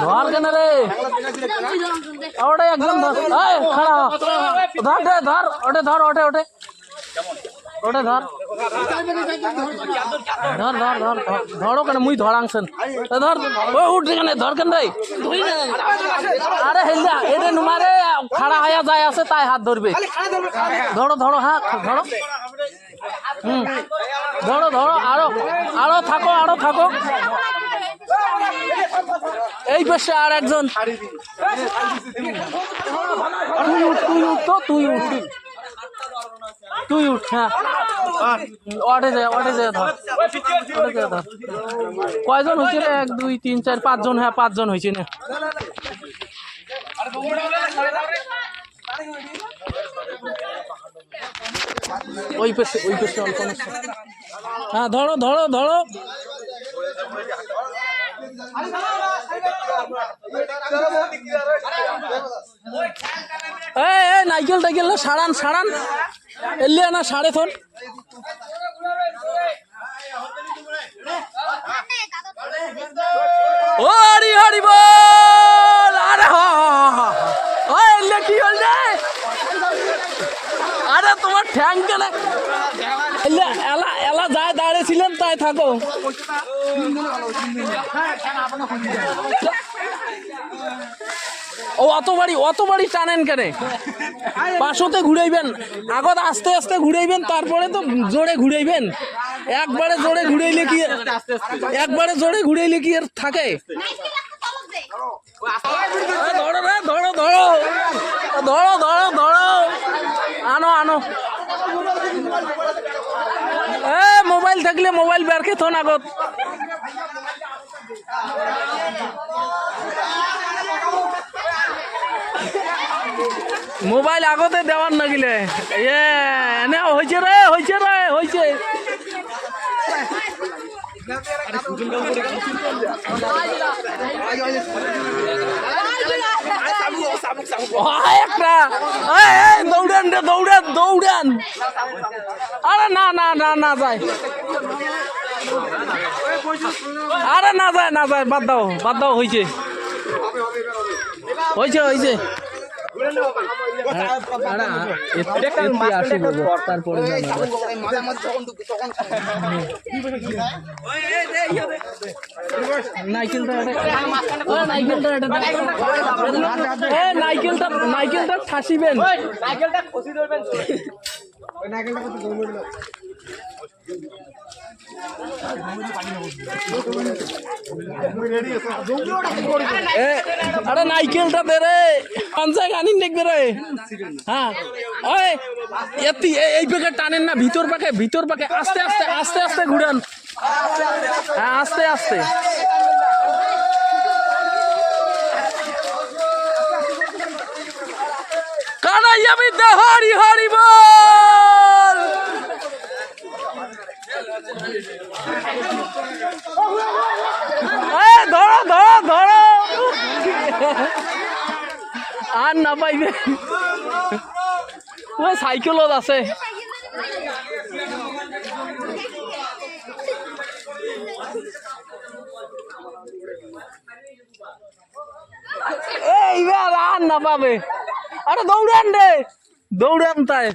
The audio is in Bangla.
ধর কেন রে? ওটা একদম ধর। খাড়া। ধর দে ধর। ওটে ধর ওটে ওটে ওটে ধর। ধর ধর ধর। ধর কেন? মুই ধরাংছেন ধর। ও ধর কেন রে? আরে নুমারে খাড়া হয়ে যায় আছে, তাই হাত ধরবে। ধরো ধরো হ্যাঁ ধরো। হুম। ধরো ধরো, আরও আরও থাকো আরও থাকো। এই পাশে আর একজন। তুই উঠ তুই উঠ তো, তুই উঠ। তুই উঠ হ্যাঁ। ওটে যায় ওটে যায় ধর। ওটে যায় ধর। কয়জন হয়েছে রে? এক, দুই, তিন, চার, পাঁচজন হ্যাঁ পাঁচজন হয়েছে না। ওই পেশে ওই পেশে অল্প হ্যাঁ ধরো ধরো ধরো। এই নাইকেল টাইকেল না, সারান সারান। এলিয়া না সাড়ে থন। হরি হরি বল। আরে কি হল রে? আরে, তোমার ঠ্যাং কেন? এলিয়া দাঁড়িয়েছিলেন তাই থাকো। ও, অত বাড়ি অত বাড়ি টানেন কেন? পাশোতে ঘুরাইবেন। আগত আস্তে আস্তে ঘুরাইবেন, তারপরে তো জোরে ঘুরাইবেন। একবারে জোরে ঘুরাইলে কি একবারে জোরে ঘুরাইলে কি আর থাকে? ধরো ধরো ধরো। ধরো ধরো ধরো। আনো আনো। এ, মোবাইল থাকলে মোবাইল বের কে আগত? মোবাইল আগতে দেওয়ার নাগিলে। এ, এনে হয়েছে রে হয়েছে রে হয়েছে একটা। রে দৌড়ান দৌড়ান। আরে না না না না যায়। আরে না যায় না যায়, বাদ দাও বাদ দাও হয়েছে হয়েছে হয়েছে তারপরে নাইকেলটা নাইকেলটা নাইকেলটা নাইকেলটা ঠাসিবেন এ, আরে নাইকেলটা দে রে। পঞ্চায়েত হ্যাঁ। ওই এই পাকে টানেন না, ভিতর পাকে ভিতর পাকে। আস্তে আস্তে আস্তে আস্তে ঘুরান। হ্যাঁ আস্তে আস্তে। কানাইয়া বিদ্যা, হরি হরি বল এ, ধরো ধরো ধরো। আর না পাইবে। ওই সাইকেলত আছে। এইবার আর না পাবে। আরে দৌড়ান রে। দৌড়ান তাই।